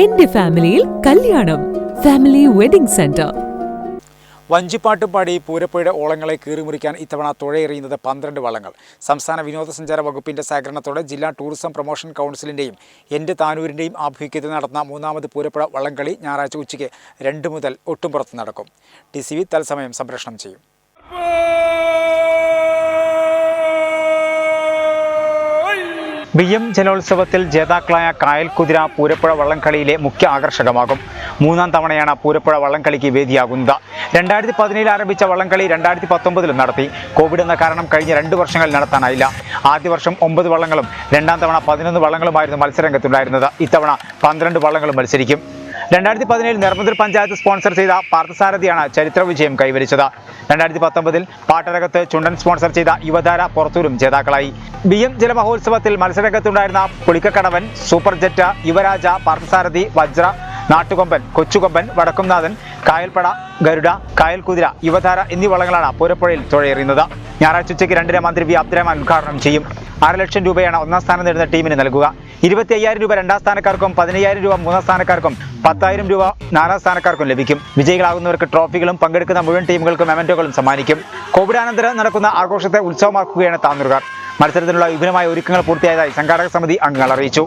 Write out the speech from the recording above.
എന്റെ ഫാമിലിയിൽ കല്യാണം. Family wedding centre. വഞ്ചിപ്പാട്ട് പാടി പൂരപ്പുഴയുടെ ഓളങ്ങളെ കീറിമുറിക്കാൻ ഇത്തവണ തുഴയെറിയുന്നത് പന്ത്രണ്ട് വള്ളങ്ങൾ. സംസ്ഥാന വിനോദസഞ്ചാര വകുപ്പിന്റെ സഹകരണത്തോടെ ജില്ലാ ടൂറിസം പ്രൊമോഷൻ കൗൺസിലിന്റെയും എന്റെ താനൂരിന്റെയും ആഭിമുഖ്യത്തിൽ നടന്ന മൂന്നാമത് പൂരപ്പുഴ വള്ളംകളി ഞായറാഴ്ച ഉച്ചയ്ക്ക് രണ്ട് മുതൽ ഒട്ടുംപുറത്ത് നടക്കും. ടി സി വി തത്സമയം സംപ്രേഷണം ചെയ്യും. ബി എം ജലോത്സവത്തിൽ ജേതാക്കളായ കായൽ കുതിര പൂരപ്പുഴ വള്ളംകളിയിലെ മുഖ്യ ആകർഷകമാകും. മൂന്നാം തവണയാണ് പൂരപ്പുഴ വള്ളംകളിക്ക് വേദിയാകുന്നത്. രണ്ടായിരത്തി പതിനേഴിൽ ആരംഭിച്ച വള്ളംകളി രണ്ടായിരത്തി പത്തൊമ്പതിലും നടത്തി. കോവിഡ് എന്ന കാരണം കഴിഞ്ഞ രണ്ട് വർഷങ്ങളിൽ നടത്താനായില്ല. ആദ്യ വർഷം ഒമ്പത് വള്ളങ്ങളും രണ്ടാം തവണ പതിനൊന്ന് വള്ളങ്ങളുമായിരുന്നു മത്സരരംഗത്തുണ്ടായിരുന്നത്. ഇത്തവണ പന്ത്രണ്ട് വള്ളങ്ങളും മത്സരിക്കും. രണ്ടായിരത്തി പതിനേഴിൽ നെർമദൂർ പഞ്ചായത്ത് സ്പോൺസർ ചെയ്ത പാർത്ഥസാരഥിയാണ് ചരിത്ര വിജയം കൈവരിച്ചത്. രണ്ടായിരത്തി പത്തൊമ്പതിൽ പാട്ടരകത്ത് ചുണ്ടൻ സ്പോൺസർ ചെയ്ത യുവധാര പുറത്തൂരും ജേതാക്കളായി. ബി എം ജലമഹോത്സവത്തിൽ മത്സരരംഗത്തുണ്ടായിരുന്ന പുളിക്കക്കടവൻ സൂപ്പർ ജെറ്റ് യുവരാജ പാർത്ഥസാരഥി വജ്ര നാട്ടുകൊമ്പൻ കൊച്ചുകൊമ്പൻ വടക്കുംനാഥൻ കായൽപ്പട ഗരുഡ കായൽകുതിര യുവധാര എന്നീ വളങ്ങളാണ് പൂരപ്പുഴയിൽ തുഴയേറിയുന്നത്. ഞായറാഴ്ച ഉച്ചയ്ക്ക് രണ്ടിന് മന്ത്രി വി. അബ്ദുറഹ്മാൻ ഉദ്ഘാടനം ചെയ്യും. അര ലക്ഷം രൂപയാണ് ഒന്നാം സ്ഥാനം നേടുന്ന ടീമിന് നൽകുക. ഇരുപത്തി അയ്യായിരം രൂപ രണ്ടാം സ്ഥാനക്കാർക്കും പതിനയ്യായിരം രൂപ മൂന്നാം സ്ഥാനക്കാർക്കും പത്തായിരം രൂപ നാലാം സ്ഥാനക്കാർക്കും ലഭിക്കും. വിജയികളാകുന്നവർക്ക് ട്രോഫികളും പങ്കെടുക്കുന്ന മുഴുവൻ ടീമുകൾക്കും മെമന്റോകളും സമ്മാനിക്കും. കോവിഡ് അനന്തരം നടക്കുന്ന ആഘോഷത്തെ ഉത്സവമാക്കുകയാണ് താന്നൂർകാർ മത്സരത്തിനുള്ള വിപുലമായ ഒരുക്കങ്ങൾ പൂർത്തിയായതായി സംഘാടക സമിതി അംഗങ്ങൾ അറിയിച്ചു.